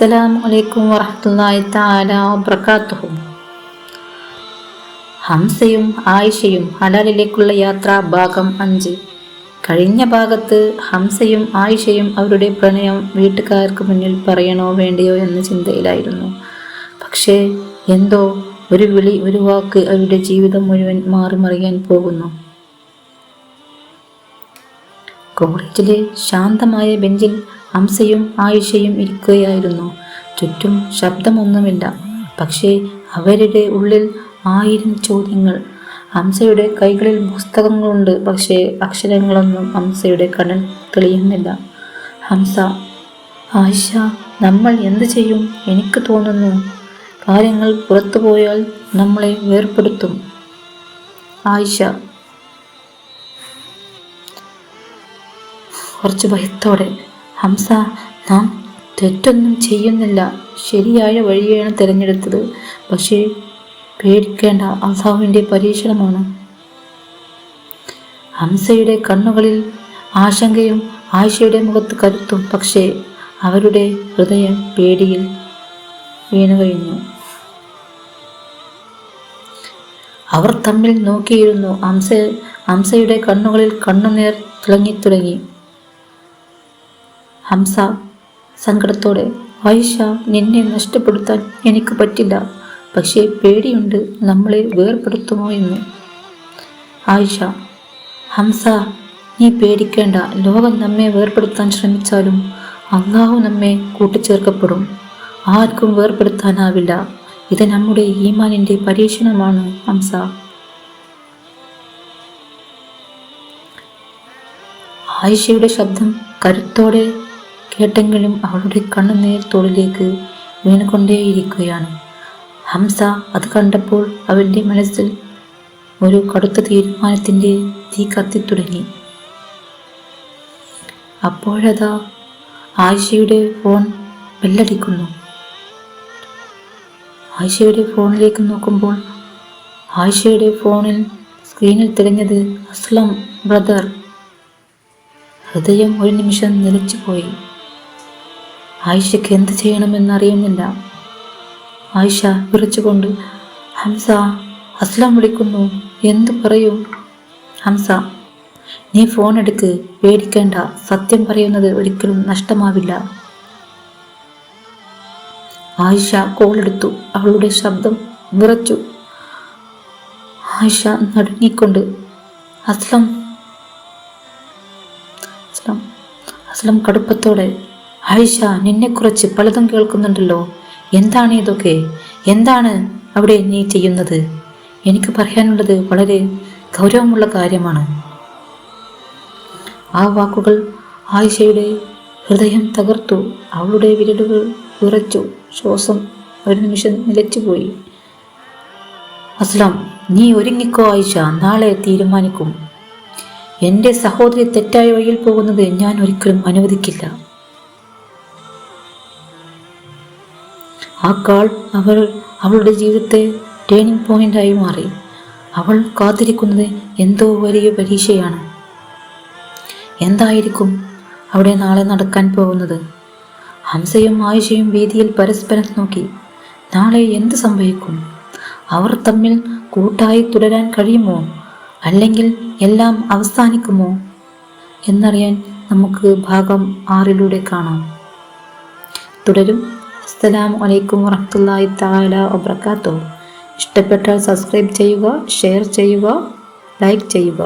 അസ്സലാമു അലൈക്കും വറഹ്മത്തുള്ളാഹി തആല വബറകാതുഹു ഹംസയും ആയിഷയും ഹലാലിലേക്കുള്ള യാത്ര ഭാഗം അഞ്ച്. കഴിഞ്ഞ ഭാഗത്ത് ഹംസയും ആയിഷയും അവരുടെ പ്രണയം വീട്ടുകാർക്ക് മുന്നിൽ പറയണോ വേണ്ടയോ എന്ന ചിന്തയിലായിരുന്നു. പക്ഷേ എന്തോ ഒരു വിളി ഒരു വാക്ക് അവരുടെ ജീവിതം മുഴുവൻ മാറിമറിയാൻ പോകുന്നു. കോളേജിലെ ശാന്തമായ ബെഞ്ചിൽ ഹംസയും ആയിഷയും ഇരിക്കുകയായിരുന്നു. ചുറ്റും ശബ്ദമൊന്നുമില്ല. പക്ഷേ അവരുടെ ഉള്ളിൽ ആയിരം ചോദ്യങ്ങൾ. ഹംസയുടെ കൈകളിൽ പുസ്തകങ്ങളുണ്ട്. പക്ഷേ അക്ഷരങ്ങളൊന്നും ഹംസയുടെ കണ്ണിൽ തെളിയുന്നില്ല. ഹംസ ആയിഷ നമ്മൾ എന്ത് ചെയ്യും? എനിക്ക് തോന്നുന്നു കാര്യങ്ങൾ പുറത്തു പോയാൽ നമ്മളെ വേർപ്പെടുത്തും. ആയിഷ കുറച്ച് ഭയത്തോടെ ഹംസ നാം തെറ്റൊന്നും ചെയ്യുന്നില്ല. ശരിയായ വഴിയാണ് തിരഞ്ഞെടുത്തത്. പക്ഷേ പേടിക്കേണ്ട. അള്ളാഹുവിന്റെ പരീക്ഷണമാണ്. ഹംസയുടെ കണ്ണുകളിൽ ആശങ്കയും ആയിഷയുടെ മുഖത്ത് കരുത്തും. പക്ഷേ അവരുടെ ഹൃദയം പേടിയിൽ വീണു കഴിഞ്ഞു അവർ തമ്മിൽ നോക്കിയിരുന്നു. ഹംസ ഹംസയുടെ കണ്ണുകളിൽ കണ്ണുനീർ തിളങ്ങിത്തുടങ്ങി. ഹംസ സങ്കടത്തോടെ ആയിഷ നിന്നെ നഷ്ടപ്പെടുത്താൻ എനിക്ക് പറ്റില്ല. പക്ഷേ പേടിയുണ്ട് നമ്മളെ വേർപ്പെടുത്തുമോ എന്ന്. ആയിഷ ഹംസ നീ പേടിക്കേണ്ട. ലോകം നമ്മെ വേർപ്പെടുത്താൻ ശ്രമിച്ചാലും അള്ളാഹു നമ്മെ കൂട്ടിച്ചേർക്കപ്പെടും. ആർക്കും വേർപ്പെടുത്താനാവില്ല ഇത് നമ്മുടെ ഈമാനിന്റെ പരീക്ഷണമാണ് ഹംസ. ആയിഷയുടെ ശബ്ദം കരുത്തോടെ കേട്ടെങ്കിലും അവളുടെ കണ്ണുനീർ തോളിലേക്ക് വീണുകൊണ്ടേയിരിക്കുകയാണ്. ഹംസ അത് കണ്ടപ്പോൾ അവന്റെ മനസ്സിൽ ഒരു കടുത്ത തീരുമാനത്തിന്റെ തീ കത്തിത്തുടങ്ങി. അപ്പോഴതാ ആയിഷയുടെ ഫോൺ ബെല്ലടിക്കുന്നു. ആയിഷയുടെ ഫോണിലേക്ക് നോക്കുമ്പോൾ ആയിഷയുടെ ഫോണിൽ സ്ക്രീനിൽ തെളിഞ്ഞത് അസ്ലം ബ്രദർ. ഹൃദയം ഒരു നിമിഷം നിലച്ചുപോയി. ആയിഷയ്ക്ക് എന്ത് ചെയ്യണമെന്നറിയുന്നില്ല. ആയിഷ വിറച്ചുകൊണ്ട് ഹംസ അസ്ലാം വിളിക്കുന്നു എന്തു പറയൂ? ഹംസ നീ ഫോൺ എടുക്ക് പേടിക്കേണ്ട സത്യം പറയുന്നത് ഒരിക്കലും നഷ്ടമാവില്ല. ആയിഷ കോൾ എടുത്തു അവളുടെ ശബ്ദം വിറച്ചു. ആയിഷ നടുങ്ങിക്കൊണ്ട് അസ്ലം അസ്ലം അസ്ലം കടുപ്പത്തോടെ ആയിഷ നിന്നെക്കുറിച്ച് പലതും കേൾക്കുന്നുണ്ടല്ലോ. എന്താണ് ഇതൊക്കെ? എന്താണ് അവിടെ നീ ചെയ്യുന്നത്? എനിക്ക് പറയാനുള്ളത് വളരെ ഗൗരവമുള്ള കാര്യമാണ്. ആ വാക്കുകൾ ആയിഷയുടെ ഹൃദയം തകർത്തു. അവളുടെ വിരലുകൾ വിറച്ചു ശ്വാസം ഒരു നിമിഷം നിലച്ചുപോയി. അസ്ലാം നീ ഒരുങ്ങിക്കോ ആയിഷ. നാളെ തീരുമാനിക്കും. എന്റെ സഹോദരി തെറ്റായ വഴിയിൽ പോകുന്നത് ഞാൻ ഒരിക്കലും അനുവദിക്കില്ല. ആ കാൾ അവൾ അവളുടെ ജീവിതത്തെ ടേണിംഗ് പോയിന്റായി മാറി. അവൾ കാത്തിരിക്കുന്നത് എന്തോ വലിയ പരീക്ഷയാണ്. എന്തായിരിക്കും അവിടെ നാളെ നടക്കാൻ പോകുന്നത്? ഹംസയും ആയിഷയും വീതിയിൽ പരസ്പരം നോക്കി. നാളെ എന്ത് സംഭവിക്കും? അവർ തമ്മിൽ കൂട്ടായി തുടരാൻ കഴിയുമോ? അല്ലെങ്കിൽ എല്ലാം അവസാനിക്കുമോ? എന്നറിയാൻ നമുക്ക് ഭാഗം ആറിലൂടെ കാണാം. തുടരും. അസ്സലാമു വലൈക്കും വറഹ്മത്തുള്ളാഹി താല വബർക്കാത്തു ഇഷ്ടപ്പെട്ടാൽ സബ്സ്ക്രൈബ് ചെയ്യുക ഷെയർ ചെയ്യുക ലൈക്ക് ചെയ്യുക.